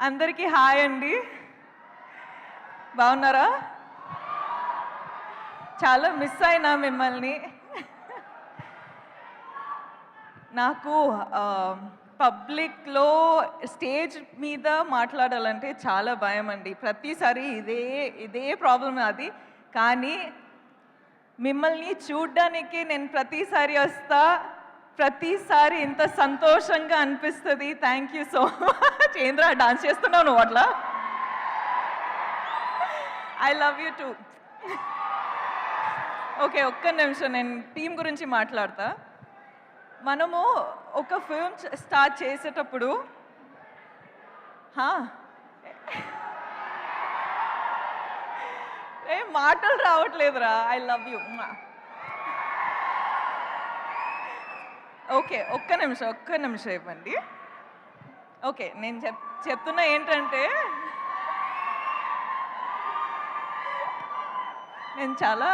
అందరికీ హాయ్ అండి. బాగున్నారా? చాలా మిస్ అయినా మిమ్మల్ని. నాకు పబ్లిక్లో స్టేజ్ మీద మాట్లాడాలంటే చాలా భయం అండి. ప్రతిసారి ఇదే ఇదే ప్రాబ్లం అది. కానీ మిమ్మల్ని చూడ్డానికి నేను ప్రతిసారి వస్తా. ప్రతిసారి ఇంత సంతోషంగా అనిపిస్తుంది. థ్యాంక్ యూ సో మచ్ ఏంద్రా డాన్స్ చేస్తున్నావు నువ్వు అట్లా? I love you too okay ఒక్క నిమిషం నేను టీం గురించి మాట్లాడతా. మనము ఒక ఫిల్మ్ స్టార్ట్ చేసేటప్పుడు ఏ మాటలు రావట్లేదురా. ఐ లవ్ యూ ఓకే ఒక్క నిమిషం ఒక్క నిమిషం ఇవ్వండి. ఓకే నేను చెప్ చెప్తున్నా ఏంటంటే నేను చాలా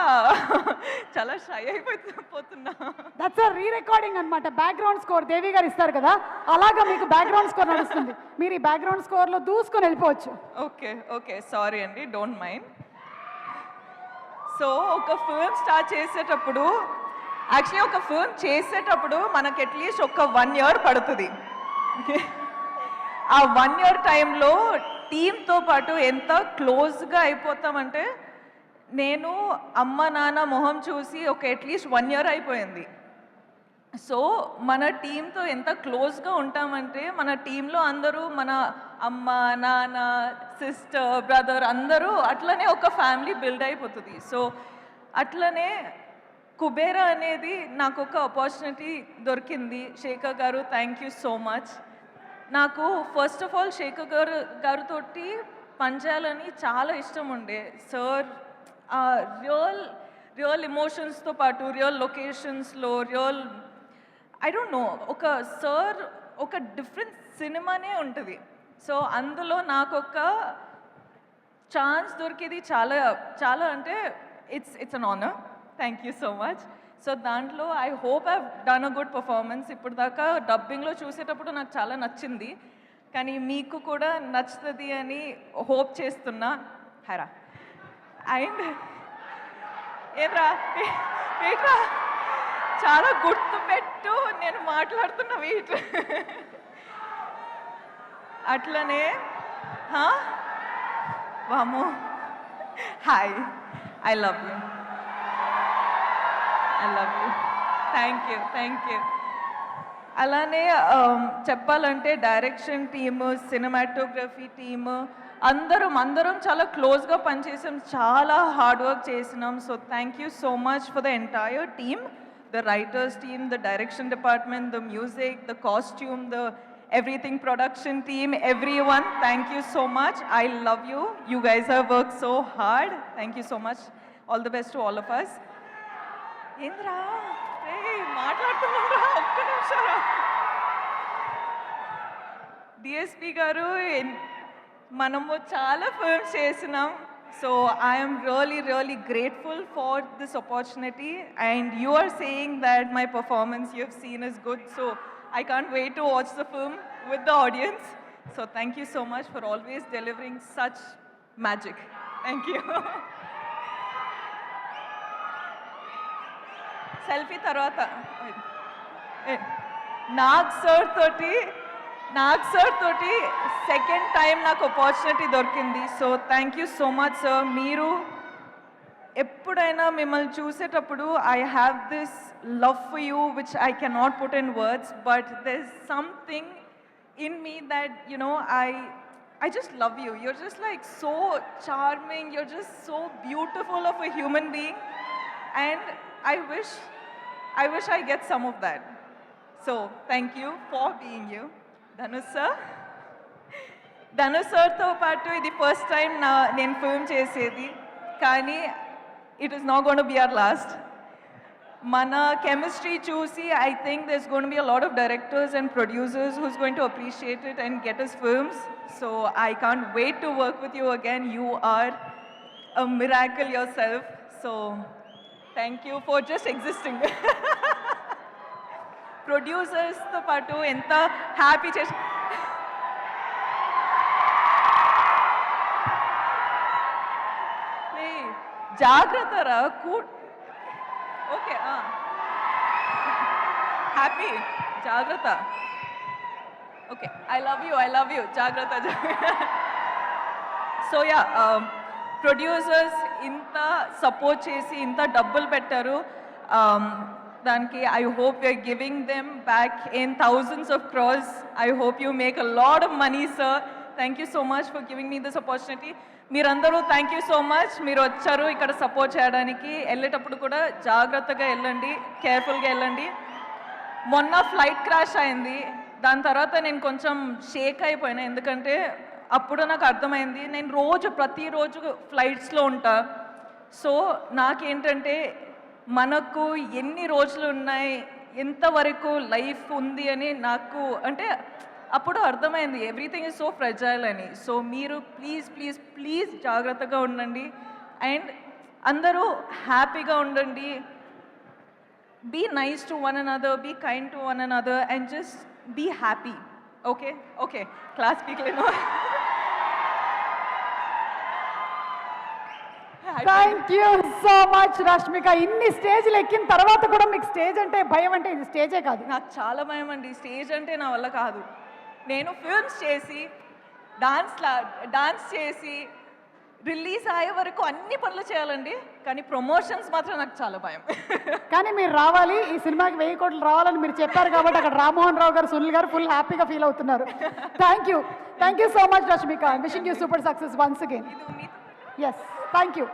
చాలా షై అయిపోతున్నా దట్స్ రీ రికార్డింగ్ అనమాట బ్యాక్గ్రౌండ్ స్కోర్ దేవి గారు ఇస్తారు కదా అలాగా మీకు బ్యాక్గ్రౌండ్ స్కోర్ నడుస్తుంది. మీరు ఈ బ్యాక్గ్రౌండ్ స్కోర్లో దూసుకొని వెళ్ళిపోవచ్చు. ఓకే ఓకే సారీ అండి డోంట్ మైండ్. సో ఒక ఫిల్మ్ స్టార్ట్ చేసేటప్పుడు యాక్చువల్లీ ఒక ఫిల్మ్ చేసేటప్పుడు మనకి అట్లీస్ట్ ఒక వన్ ఇయర్ పడుతుంది. ఆ వన్ ఇయర్ టైంలో టీంతో పాటు ఎంత క్లోజ్గా అయిపోతామంటే నేను అమ్మ నాన్న మొహం చూసి ఒక అట్లీస్ట్ వన్ ఇయర్ అయిపోయింది. సో మన టీంతో ఎంత క్లోజ్గా ఉంటామంటే మన టీంలో అందరూ మన అమ్మ నాన్న సిస్టర్ బ్రదర్ అందరూ అట్లనే ఒక ఫ్యామిలీ బిల్డ్ అయిపోతుంది. సో అట్లనే కుబేరా అనేది నాకు ఒక ఆపర్చునిటీ దొరికింది. Shekhar garu thank you so much నాకు first of all Shekhar garu గారితో పనిచేయాలని చాలా ఇష్టం ఉండే. సార్ రియల్ రియల్ ఎమోషన్స్తో పాటు రియల్ లొకేషన్స్లో రియల్ ఐ డోంట్ నో ఒక సార్ ఒక డిఫరెంట్ సినిమానే ఉంటుంది. సో అందులో నాకు ఒక ఛాన్స్ దొరికేది చాలా చాలా అంటే it's it's an honour thank you so much so దాంట్లో I hope I done a good performance ఇప్పుడు దాకా డబ్బింగ్లో చూసేటప్పుడు నాకు చాలా నచ్చింది. కానీ మీకు కూడా నచ్చుతుంది అని హోప్ చేస్తున్నా. హరా. అండ్ ఏట్రా ఏట్రా చాలా గుర్తు పెట్టు నేను మాట్లాడుతున్న వీటి. అట్లనే వాము hi I love you love thank you thank you అలానే చెప్పాలంటే డైరెక్షన్ టీము సినిమాటోగ్రఫీ టీము అందరం అందరం చాలా క్లోజ్గా పనిచేసాం. చాలా హార్డ్ వర్క్ చేసినాం. So thank you so much for the entire team the writers team the direction department the music the costume the everything production team every one thank you so much I love you you guys her work so hard thank you so much all the best to all of us ఏంద్రా మాట్లాడుతున్నారా ఒక్క నిమిషం DSP గారు మనము చాలా films చేసినాం. So I'm really really grateful for this opportunity and you are saying that my performance you have seen is good so I can't wait to watch the film with the audience so thank you so much for always delivering such magic thank you selfie తర్వాత. Nag sir తోటి Nag sir తోటి second time నాకు opportunity దొరికింది. So thank you so much sir మీరు ఎప్పుడైనా మిమ్మల్ని చూసేటప్పుడు I have this love for you which I cannot put in words but this something in me that you know I i just love you. You're just like so charming. You're just so beautiful of a human being. And i wish i wish i get some of that. So thank you for being you. Dhanush sir. Dhanush సార్తో పాటు ఇది first time నా నేను film చేసేది కానీ it is not gonna be our last మన chemistry చూసి I think there's gonna be a lot of directors and producers who's going to appreciate it and get us films so I can't wait to work with you again you are a miracle yourself so Thank you for just existing. Producers, the Patu, Inta, happy to. Jagratara, Koot. Okay, uh. Happy. Jagrata. Okay, I love you, I love you. Jagrata, So, yeah. Um, producers ఇంత support చేసి ఇంత డబ్బులు పెట్టారు. Um, దానికి I hope you're giving them back in thousands of crores I hope you make a lot of money sir thank you so much for giving me this opportunity మీరందరూ thank you so much మీరు వచ్చారు ఇక్కడ support చేయడానికి. వెళ్ళేటప్పుడు కూడా జాగ్రత్తగా వెళ్ళండి. కేర్ఫుల్గా వెళ్ళండి. మొన్న ఫ్లైట్ క్రాష్ అయింది. దాని తర్వాత నేను కొంచెం షేక్ అయిపోయినా. ఎందుకంటే అప్పుడు నాకు అర్థమైంది. నేను రోజు ప్రతిరోజు ఫ్లైట్స్లో ఉంటా. సో నాకేంటంటే మనకు ఎన్ని రోజులు ఉన్నాయి ఎంతవరకు లైఫ్ ఉంది అని నాకు అంటే అప్పుడు అర్థమైంది. ఎవ్రీథింగ్ ఇస్ సో ఫ్రెజైల్ అని. సో మీరు ప్లీజ్ ప్లీజ్ ప్లీజ్ జాగ్రత్తగా ఉండండి. అండ్ అందరూ హ్యాపీగా ఉండండి. Be nice to one one other be kind to one another, other and be happy. Happy okay okay class no. Thank you so much Rashmika ఇన్ని స్టేజ్లు ఎక్కిన తర్వాత కూడా మీకు స్టేజ్ అంటే భయం అంటే ఇది స్టేజే కాదు. నాకు చాలా భయం అండి. స్టేజ్ అంటే నా వల్ల కాదు. నేను ఫిల్మ్స్ చేసి డాన్స్ డాన్స్ చేసి రిలీజ్ అయ్యే వరకు అన్ని పనులు చేయాలండి. కానీ ప్రమోషన్స్ మాత్రం నాకు చాలా భయం. కానీ మీరు రావాలి ఈ సినిమాకి వెయ్యి కోట్లు రావాలని మీరు చెప్పారు కాబట్టి అక్కడ రామ్మోహన్ రావు గారు సునీల్ గారు ఫుల్ హ్యాపీగా ఫీల్ అవుతున్నారు. Thank you thank you so much Rashmika wishing you super success once again yes thank you